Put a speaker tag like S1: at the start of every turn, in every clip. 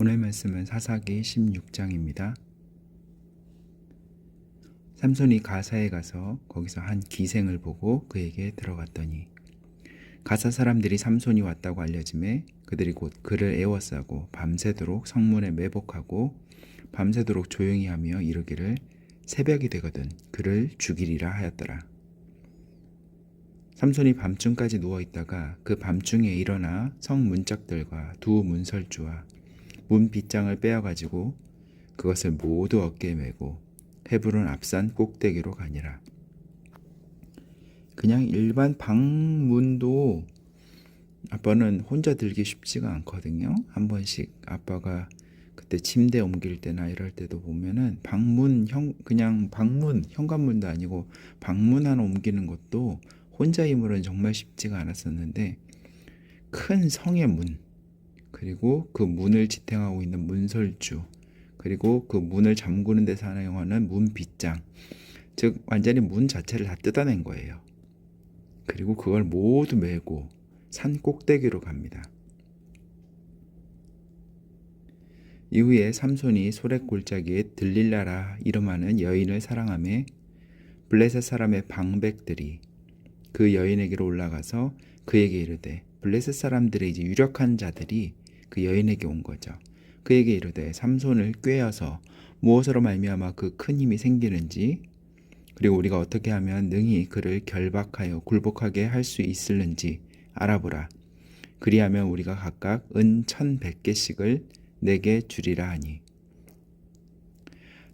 S1: 오늘 말씀은 사사기 16장입니다. 삼손이 가사에 가서 거기서 한 기생을 보고 그에게 들어갔더니 가사 사람들이 삼손이 왔다고 알려짐에 그들이 곧 그를 애워싸고 밤새도록 성문에 매복하고 밤새도록 조용히 하며 이르기를 새벽이 되거든 그를 죽이리라 하였더라. 삼손이 밤중까지 누워 있다가 그 밤중에 일어나 성 문짝들과 두 문설주와 문 빗장을 빼어 가지고 그것을 모두 어깨에 메고 헤브론 앞산 꼭대기로 가니라. 그냥 일반 방문도 아빠는 혼자 들기 쉽지가 않거든요. 한 번씩 아빠가 그때 침대 옮길 때나 이럴 때도 보면은 방문 형 그냥 방문 현관문도 아니고 방문 하나 옮기는 것도 혼자 힘으로는 정말 쉽지가 않았었는데 큰 성의 문 그리고 그 문을 지탱하고 있는 문설주 그리고 그 문을 잠그는 데 사용하는 문 빗장 즉 완전히 문 자체를 다 뜯어낸 거예요. 그리고 그걸 모두 메고 산 꼭대기로 갑니다. 이후에 삼손이 소래골짜기에 들릴라라 이름하는 여인을 사랑함에 블레셋 사람의 방백들이 그 여인에게로 올라가서 그에게 이르되 블레셋 사람들의 이제 유력한 자들이 그 여인에게 온 거죠. 그에게 이르되 삼손을 꿰어서 무엇으로 말미암아 그 큰 힘이 생기는지 그리고 우리가 어떻게 하면 능히 그를 결박하여 굴복하게 할 수 있을는지 알아보라. 그리하면 우리가 각각 은 천백 개씩을 내게 주리라 하니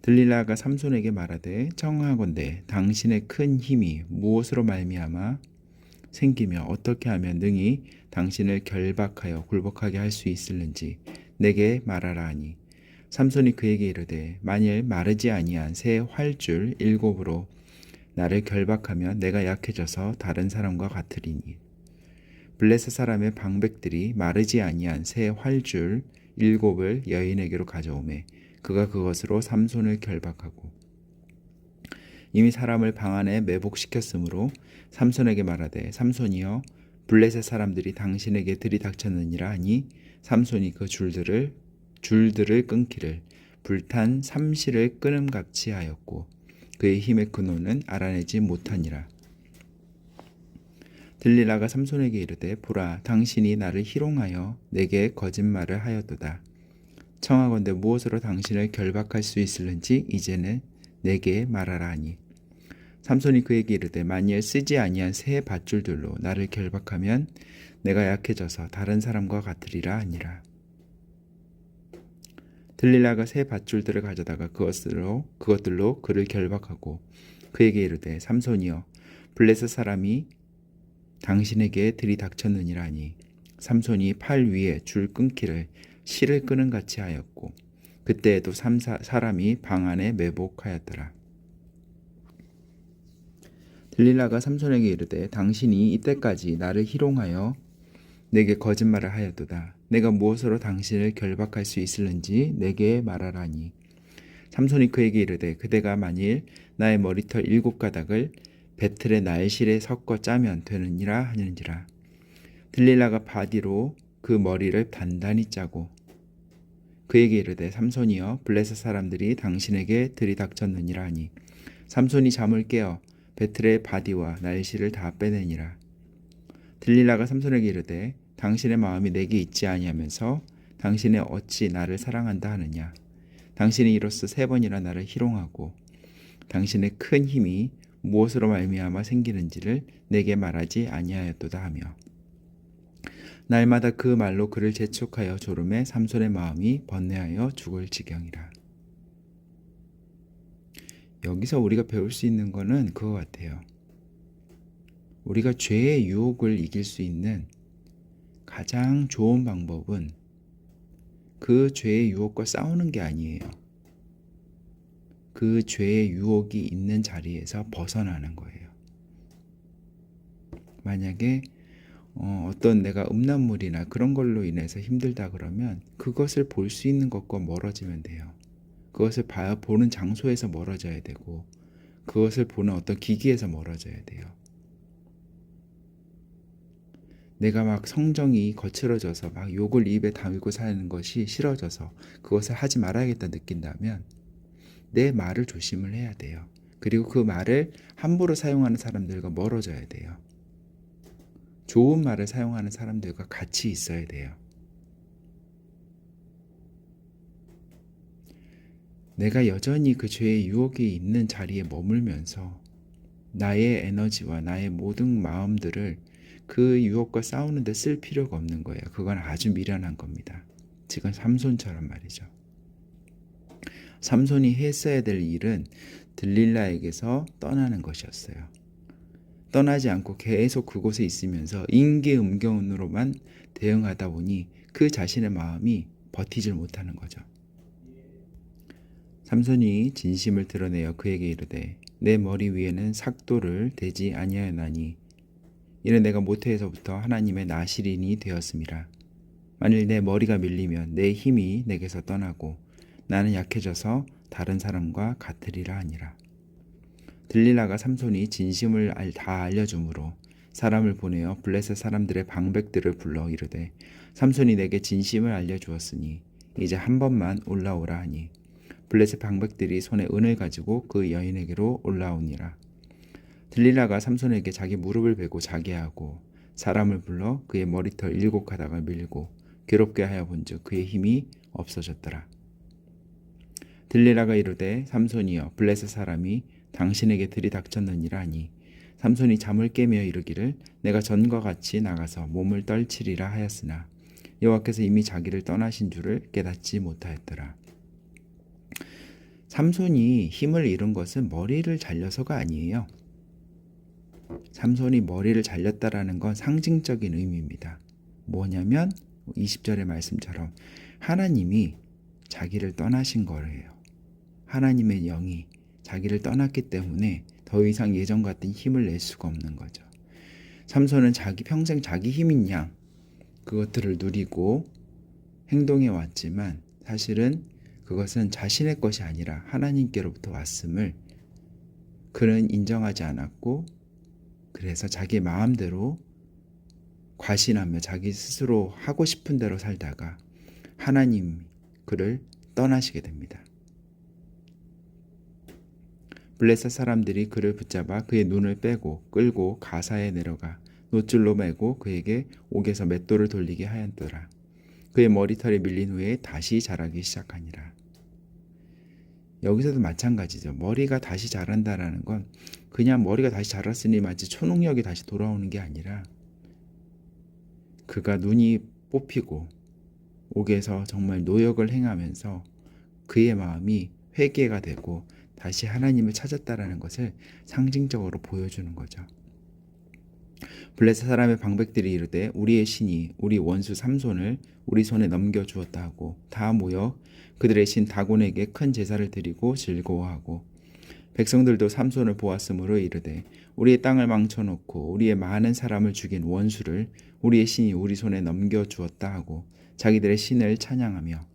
S1: 들릴라가 삼손에게 말하되 청하건대 당신의 큰 힘이 무엇으로 말미암아 생기며 어떻게 하면 능히 당신을 결박하여 굴복하게 할 수 있을는지 내게 말하라 하니. 삼손이 그에게 이르되 만일 마르지 아니한 새 활줄 일곱으로 나를 결박하면 내가 약해져서 다른 사람과 같으리니. 블레셋 사람의 방백들이 마르지 아니한 새 활줄 일곱을 여인에게로 가져오매 그가 그것으로 삼손을 결박하고 이미 사람을 방 안에 매복시켰으므로 삼손에게 말하되 삼손이여 블레셋 사람들이 당신에게 들이닥쳤느니라 하니 삼손이 그 줄들을 줄들을 끊기를 불탄 삼시를 끊음같이 하였고 그의 힘의 근원은 알아내지 못하니라. 들리라가 삼손에게 이르되 보라 당신이 나를 희롱하여 내게 거짓말을 하였도다. 청하건대 무엇으로 당신을 결박할 수 있을는지 이제는 내게 말하라 하니 삼손이 그에게 이르되 만일 쓰지 아니한 새 밧줄들로 나를 결박하면 내가 약해져서 다른 사람과 같으리라 하니라 들릴라가 새 밧줄들을 가져다가 그것으로 그것들로 그를 결박하고 그에게 이르되 삼손이여 블레셋 사람이 당신에게 들이닥쳤느니라 하니 삼손이 팔 위에 줄 끊기를 실을 끄는 같이 하였고 그때에도 삼 사람이 방 안에 매복하였더라. 들릴라가 삼손에게 이르되 당신이 이때까지 나를 희롱하여 내게 거짓말을 하였도다. 내가 무엇으로 당신을 결박할 수 있을는지 내게 말하라니. 삼손이 그에게 이르되 그대가 만일 나의 머리털 일곱 가닥을 배틀의 날실에 섞어 짜면 되느니라 하는지라. 들릴라가 바디로 그 머리를 단단히 짜고 그에게 이르되 삼손이여 블레셋 사람들이 당신에게 들이닥쳤느니라 하니 삼손이 잠을 깨어 배틀의 바디와 날실을 다 빼내니라. 들릴라가 삼손에게 이르되 당신의 마음이 내게 있지 아니하면서 당신의 어찌 나를 사랑한다 하느냐. 당신이 이로써 세 번이나 나를 희롱하고 당신의 큰 힘이 무엇으로 말미암아 생기는지를 내게 말하지 아니하였도다 하며 날마다 그 말로 그를 재촉하여 조름에 삼손의 마음이 번뇌하여 죽을 지경이라. 여기서 우리가 배울 수 있는 거는 그거 같아요. 우리가 죄의 유혹을 이길 수 있는 가장 좋은 방법은 그 죄의 유혹과 싸우는 게 아니에요. 그 죄의 유혹이 있는 자리에서 벗어나는 거예요. 만약에 어, 어떤 내가 음란물이나 그런 걸로 인해서 힘들다 그러면 그것을 볼 수 있는 것과 멀어지면 돼요. 그것을 봐야 보는 장소에서 멀어져야 되고 그것을 보는 어떤 기기에서 멀어져야 돼요. 내가 막 성정이 거칠어져서 막 욕을 입에 담고 사는 것이 싫어져서 그것을 하지 말아야겠다 느낀다면 내 말을 조심을 해야 돼요. 그리고 그 말을 함부로 사용하는 사람들과 멀어져야 돼요. 좋은 말을 사용하는 사람들과 같이 있어야 돼요. 내가 여전히 그 죄의 유혹이 있는 자리에 머물면서 나의 에너지와 나의 모든 마음들을 그 유혹과 싸우는데 쓸 필요가 없는 거예요. 그건 아주 미련한 겁니다. 지금 삼손처럼 말이죠. 삼손이 했어야 될 일은 들릴라에게서 떠나는 것이었어요. 떠나지 않고 계속 그곳에 있으면서 인기응견으로만 대응하다 보니 그 자신의 마음이 버티질 못하는 거죠. 삼손이 진심을 드러내어 그에게 이르되 내 머리 위에는 삭도를 대지 아니하였나니 이는 내가 모태에서부터 하나님의 나시린이 되었음이라. 만일 내 머리가 밀리면 내 힘이 내게서 떠나고 나는 약해져서 다른 사람과 같으리라 하니라. 들릴라가 삼손이 진심을 알- 다 알려주므로 사람을 보내어 블레셋 사람들의 방백들을 불러 이르되 삼손이 내게 진심을 알려주었으니 이제 한 번만 올라오라 하니 블레셋 방백들이 손에 은을 가지고 그 여인에게로 올라오니라. 들릴라가 삼손에게 자기 무릎을 베고 자게 하고 사람을 불러 그의 머리털 일곱 가닥을 밀고 괴롭게 하여 본즉 그의 힘이 없어졌더라. 들릴라가 이르되 삼손이여 블레셋 사람이 당신에게 들이닥쳤느니라 하니 삼손이 잠을 깨며 이르기를 내가 전과 같이 나가서 몸을 떨치리라 하였으나 여호와께서 이미 자기를 떠나신 줄을 깨닫지 못하였더라. 삼손이 힘을 잃은 것은 머리를 잘려서가 아니에요. 삼손이 머리를 잘렸다라는 건 상징적인 의미입니다. 뭐냐면 20절의 말씀처럼 하나님이 자기를 떠나신 거예요. 하나님의 영이 자기를 떠났기 때문에 더 이상 예전 같은 힘을 낼 수가 없는 거죠. 삼손은 자기 평생 자기 힘인 양 그것들을 누리고 행동해 왔지만 사실은 그것은 자신의 것이 아니라 하나님께로부터 왔음을 그는 인정하지 않았고 그래서 자기 마음대로 과신하며 자기 스스로 하고 싶은 대로 살다가 하나님 그를 떠나시게 됩니다. 블레셋 사람들이 그를 붙잡아 그의 눈을 빼고 끌고 가사에 내려가 노줄로 매고 그에게 옥에서 맷돌을 돌리게 하였더라. 그의 머리털이 밀린 후에 다시 자라기 시작하니라. 여기서도 마찬가지죠. 머리가 다시 자란다라는 건 그냥 머리가 다시 자랐으니 마치 초능력이 다시 돌아오는 게 아니라 그가 눈이 뽑히고 옥에서 정말 노역을 행하면서 그의 마음이 회개가 되고 다시 하나님을 찾았다라는 것을 상징적으로 보여주는 거죠. 블레셋 사람의 방백들이 이르되 우리의 신이 우리 원수 삼손을 우리 손에 넘겨 주었다 하고 다 모여 그들의 신 다곤에게 큰 제사를 드리고 즐거워하고 백성들도 삼손을 보았으므로 이르되 우리의 땅을 망쳐놓고 우리의 많은 사람을 죽인 원수를 우리의 신이 우리 손에 넘겨 주었다 하고 자기들의 신을 찬양하며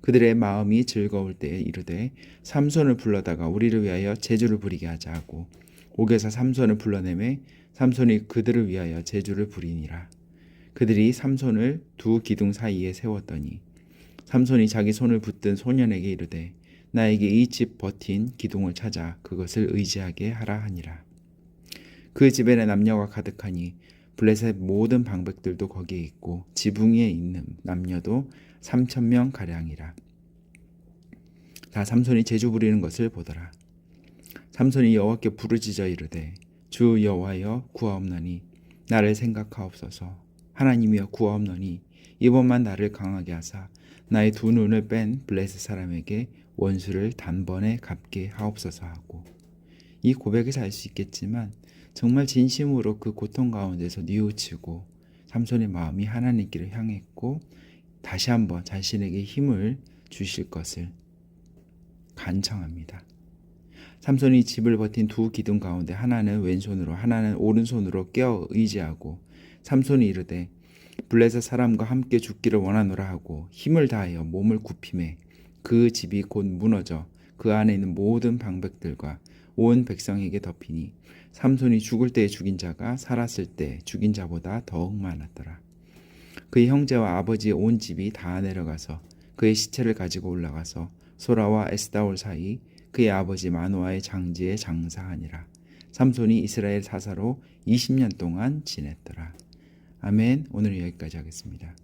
S1: 그들의 마음이 즐거울 때에 이르되 삼손을 불러다가 우리를 위하여 제주를 부리게 하자 하고 옥에서 삼손을 불러내매 삼손이 그들을 위하여 제주를 부리니라 그들이 삼손을 두 기둥 사이에 세웠더니 삼손이 자기 손을 붙든 소년에게 이르되 나에게 이 집 버틴 기둥을 찾아 그것을 의지하게 하라 하니라 그 집에는 남녀가 가득하니 블레셋 모든 방백들도 거기에 있고 지붕에 있는 남녀도 삼천 명 가량이라. 다 삼손이 제주 부리는 것을 보더라. 삼손이 여호와께 부르짖어 이르되 주 여호와여 구하옵나니 나를 생각하옵소서. 하나님이여 구하옵나니 이번만 나를 강하게 하사 나의 두 눈을 뺀 블레셋 사람에게 원수를 단번에 갚게 하옵소서 하고 이 고백에서 알 수 있겠지만 정말 진심으로 그 고통 가운데서 뉘우치고 삼손의 마음이 하나님께를 향했고 다시 한번 자신에게 힘을 주실 것을 간청합니다. 삼손이 집을 버틴 두 기둥 가운데 하나는 왼손으로 하나는 오른손으로 껴 의지하고 삼손이 이르되 블레셋 사람과 함께 죽기를 원하노라 하고 힘을 다하여 몸을 굽힘에 그 집이 곧 무너져 그 안에 있는 모든 방백들과 온 백성에게 덮이니 삼손이 죽을 때에 죽인 자가 살았을 때 죽인 자보다 더욱 많았더라. 그의 형제와 아버지의 온 집이 다 내려가서 그의 시체를 가지고 올라가서 소라와 에스다올 사이 그의 아버지 마노아의 장지에 장사하니라. 삼손이 이스라엘 사사로 20년 동안 지냈더라. 아멘. 오늘은 여기까지 하겠습니다.